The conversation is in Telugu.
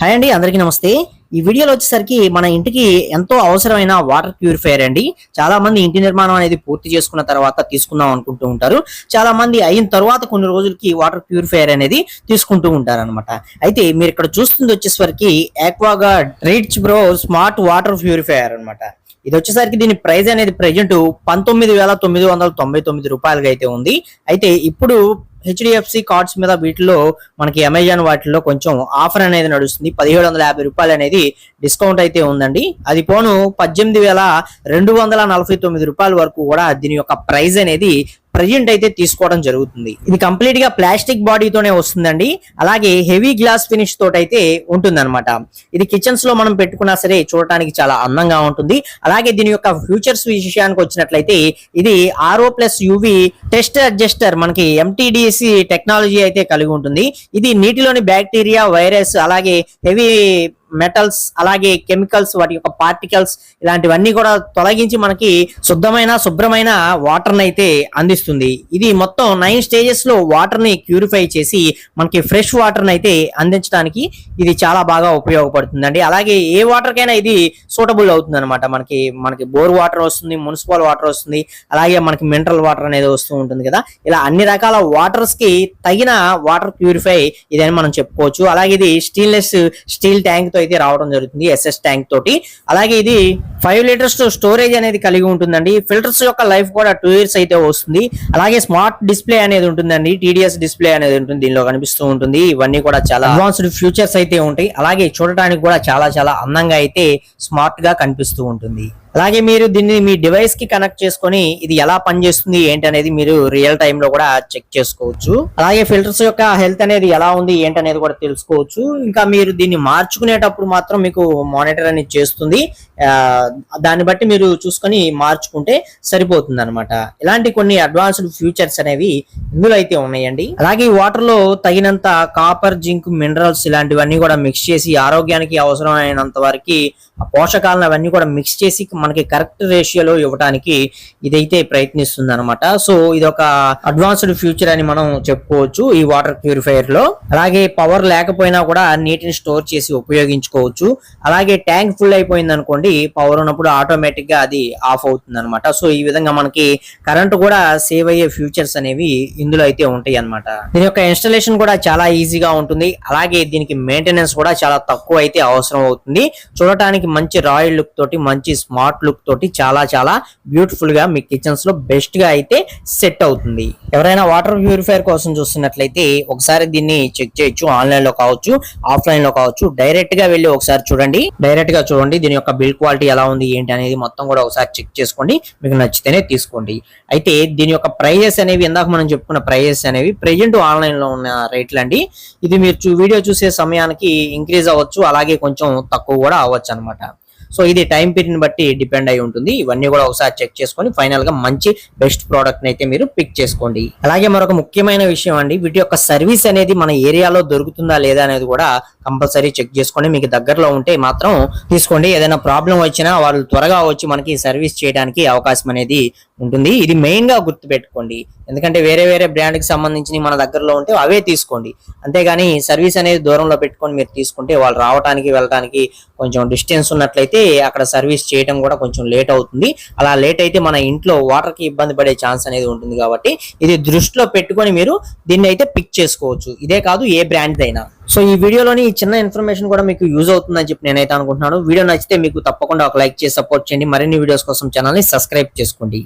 హాయ్ అండి అందరికీ నమస్తే. ఈ వీడియోలో వచ్చేసరికి మన ఇంటికి ఎంతో అవసరమైన వాటర్ ప్యూరిఫైయర్ అండి. చాలా మంది ఇంటి నిర్మాణం అనేది పూర్తి చేసుకున్న తర్వాత తీసుకుందాం అనుకుంటూ ఉంటారు. చాలా మంది అయిన తర్వాత కొన్ని రోజులకి వాటర్ ప్యూరిఫైయర్ అనేది తీసుకుంటూ ఉంటారు అనమాట అయితే మీరు ఇక్కడ చూస్తుంది వచ్చేసరికి ఆక్వాగా rich pro smart water purifier అనమాట ఇది వచ్చేసరికి దీని ప్రైస్ అనేది ప్రెజెంట్ పంతొమ్మిది వేల తొమ్మిది వందల తొంభై తొమ్మిది రూపాయలుగా అయితే ఉంది. అయితే ఇప్పుడు హెచ్డిఎఫ్సి కార్డ్స్ మీద వీటిలో మనకి అమెజాన్ వాటిలో కొంచెం ఆఫర్ అనేది నడుస్తుంది. పదిహేడు వందల యాభై రూపాయలు అనేది డిస్కౌంట్ అయితే ఉందండి. అది పోను పద్దెనిమిది వేల రెండు వందల నలభై తొమ్మిది రూపాయల వరకు కూడా దీని యొక్క ప్రైస్ అనేది ప్రజెంట్ అయితే తీసుకోవడం జరుగుతుంది. ఇది కంప్లీట్గా ప్లాస్టిక్ బాడీతోనే వస్తుందండి. అలాగే హెవీ గ్లాస్ ఫినిష్ తోటైతే ఉంటుంది అనమాట ఇది కిచెన్స్లో మనం పెట్టుకున్నా సరే చూడటానికి చాలా అందంగా ఉంటుంది. అలాగే దీని యొక్క ఫ్యూచర్స్ విషయానికి వచ్చినట్లయితే ఇది RO plus UV TDS adjuster మనకి ఎంటీడిసి టెక్నాలజీ అయితే కలిగి ఉంటుంది. ఇది నీటిలోని బ్యాక్టీరియా వైరస్ అలాగే హెవీ మెటల్స్ అలాగే కెమికల్స్ వాటి యొక్క పార్టికల్స్ ఇలాంటివన్నీ కూడా తొలగించి మనకి శుద్ధమైన శుభ్రమైన వాటర్ అయితే అందిస్తుంది. ఇది మొత్తం నైన్ స్టేజెస్లో వాటర్ని క్యూరిఫై చేసి మనకి ఫ్రెష్ వాటర్ అయితే అందించడానికి ఇది చాలా బాగా ఉపయోగపడుతుందండి అలాగే ఏ వాటర్ కైనా ఇది సూటబుల్ అవుతుంది అనమాట మనకి మనకి బోర్ వాటర్ వస్తుంది మున్సిపల్ వాటర్ వస్తుంది అలాగే మనకి మినరల్ వాటర్ అనేది వస్తూ ఉంటుంది కదా. ఇలా అన్ని రకాల వాటర్స్కి తగిన వాటర్ ప్యూరిఫై ఇదని మనం చెప్పుకోవచ్చు. అలాగే ఇది స్టీల్నెస్ స్టీల్ ట్యాంక్ తో అయితే రావడం జరుగుతుంది ఎస్ఎస్ ట్యాంక్ తోటి. అలాగే ఇది ఫైవ్ లీటర్స్ స్టోరేజ్ అనేది కలిగి ఉంటుందండి. ఫిల్టర్స్ యొక్క లైఫ్ కూడా టూ ఇయర్స్ అయితే వస్తుంది. అలాగే స్మార్ట్ డిస్ప్లే అనేది ఉంటుందండి. టీడీఎస్ డిస్ప్లే అనేది ఉంటుంది. దీనిలో కనిపిస్తూ ఉంటుంది. ఇవన్నీ కూడా చాలా అడ్వాన్స్డ్ ఫ్యూచర్స్ అయితే ఉంటాయి. అలాగే చూడటానికి కూడా చాలా చాలా అందంగా అయితే స్మార్ట్గా కనిపిస్తూ ఉంటుంది. అలాగే మీరు దీన్ని మీ డివైస్కి కనెక్ట్ చేసుకొని ఇది ఎలా పనిచేస్తుంది ఏంటి అనేది మీరు రియల్ టైమ్లో కూడా చెక్ చేసుకోవచ్చు. అలాగే ఫిల్టర్స్ యొక్క హెల్త్ అనేది ఎలా ఉంది ఏంటి అనేది కూడా తెలుసుకోవచ్చు. ఇంకా మీరు దీన్ని మార్చుకునేటప్పుడు మాత్రం మీకు మానిటర్ అనేది చేస్తుంది. దాన్ని బట్టి మీరు చూసుకొని మార్చుకుంటే సరిపోతుంది అనమాట ఇలాంటి కొన్ని అడ్వాన్స్డ్ ఫ్యూచర్స్ అనేవి ఇందులో అయితే ఉన్నాయండి. అలాగే వాటర్లో తగినంత కాపర్ జింక్ మినరల్స్ ఇలాంటివన్నీ కూడా మిక్స్ చేసి ఆరోగ్యానికి అవసరమైనంత వరకు పోషకాలను అవన్నీ కూడా మిక్స్ చేసి మనకి కరెక్ట్ రేషియోలో ఇవ్వడానికి ఇదైతే ప్రయత్నిస్తుంది అనమాట సో ఇది ఒక అడ్వాన్స్డ్ ఫ్యూచర్ అని మనం చెప్పుకోవచ్చు ఈ వాటర్ ప్యూరిఫైయర్లో అలాగే పవర్ లేకపోయినా కూడా నీటిని స్టోర్ చేసి ఉపయోగించుకోవచ్చు. అలాగే ట్యాంక్ ఫుల్ అయిపోయింది అనుకోండి పవర్ ఉన్నప్పుడు ఆటోమేటిక్గా అది ఆఫ్ అవుతుంది అనమాట సో ఈ విధంగా మనకి కరెంట్ కూడా సేవ్ అయ్యే ఫ్యూచర్స్ అనేవి ఇందులో అయితే ఉంటాయి అన్నమాట దీని యొక్క ఇన్స్టలేషన్ కూడా చాలా ఈజీగా ఉంటుంది. అలాగే దీనికి మెయింటెనెన్స్ కూడా చాలా తక్కువ అయితే అవసరం అవుతుంది. చూడటానికి మంచి రాయల్ లుక్ తోటి మంచి స్మార్ట్ లుక్ తోటి చాలా చాలా బ్యూటిఫుల్గా మీ కిచెన్స్లో బెస్ట్గా అయితే సెట్ అవుతుంది. ఎవరైనా వాటర్ ప్యూరిఫైర్ కోసం చూస్తున్నట్లయితే ఒకసారి దీన్ని చెక్ చేయొచ్చు. ఆన్లైన్లో కావచ్చు ఆఫ్లైన్లో కావచ్చు. డైరెక్ట్గా వెళ్ళి ఒకసారి చూడండి. డైరెక్ట్గా చూడండి దీని యొక్క బిల్ క్వాలిటీ ఎలా ఉంది ఏంటి అనేది మొత్తం కూడా ఒకసారి చెక్ చేసుకోండి. మీకు నచ్చితేనే తీసుకోండి. అయితే దీని యొక్క ప్రైజెస్ అనేవి ఇందాక మనం చెప్పుకున్న ప్రైజెస్ అనేవి ప్రెజెంట్ ఆన్లైన్లో ఉన్న రేట్లు అండి. ఇది మీరు వీడియో చూసే సమయానికి ఇంక్రీజ్ అవ్వచ్చు అలాగే కొంచెం తక్కువ కూడా అవ్వచ్చు అనమాట సో ఇది టైం పీరియడ్ని బట్టి డిపెండ్ అయి ఉంటుంది. ఇవన్నీ కూడా ఒకసారి చెక్ చేసుకొని ఫైనల్గా మంచి బెస్ట్ ప్రోడక్ట్ అయితే మీరు పిక్ చేసుకోండి. అలాగే మరొక ముఖ్యమైన విషయం అండి వీటి యొక్క సర్వీస్ అనేది మన ఏరియాలో దొరుకుతుందా లేదా అనేది కూడా కంపల్సరీ చెక్ చేసుకోండి మీకు దగ్గరలో ఉంటే మాత్రం తీసుకోండి. ఏదైనా ప్రాబ్లం వచ్చినా వాళ్ళు త్వరగా వచ్చి మనకి సర్వీస్ చేయడానికి అవకాశం అనేది ఉంటుంది. ఇది మెయిన్గా గుర్తు పెట్టుకోండి ఎందుకంటే వేరే వేరే బ్రాండ్కి సంబంధించి మన దగ్గరలో ఉంటే అవే తీసుకోండి. అంతేగాని సర్వీస్ అనేది దూరంలో పెట్టుకొని మీరు తీసుకుంటే వాళ్ళు రావడానికి వెళ్ళడానికి కొంచెం డిస్టెన్స్ ఉన్నట్లయితే అక్కడ సర్వీస్ చేయడం కూడా కొంచెం లేట్ అవుతుంది. అలా లేట్ అయితే మన ఇంట్లో వాటర్కి ఇబ్బంది పడే ఛాన్స్ అనేది ఉంటుంది కాబట్టి ఇది దృష్టిలో పెట్టుకొని మీరు దీన్ని అయితే పిక్ చేసుకోవచ్చు. ఇదే కాదు ఏ బ్రాండ్ అయినా. సో ఈ వీడియోలోని ఈ చిన్న ఇన్ఫర్మేషన్ కూడా మీకు యూజ్ అవుతుందని చెప్పి నేనైతే అనుకుంటున్నాను. వీడియో నచ్చితే మీకు తప్పకుండా ఒక లైక్ చేసి సపోర్ట్ చేయండి. మరిన్ని వీడియోస్ కోసం ఛానల్ని సబ్స్క్రైబ్ చేసుకోండి.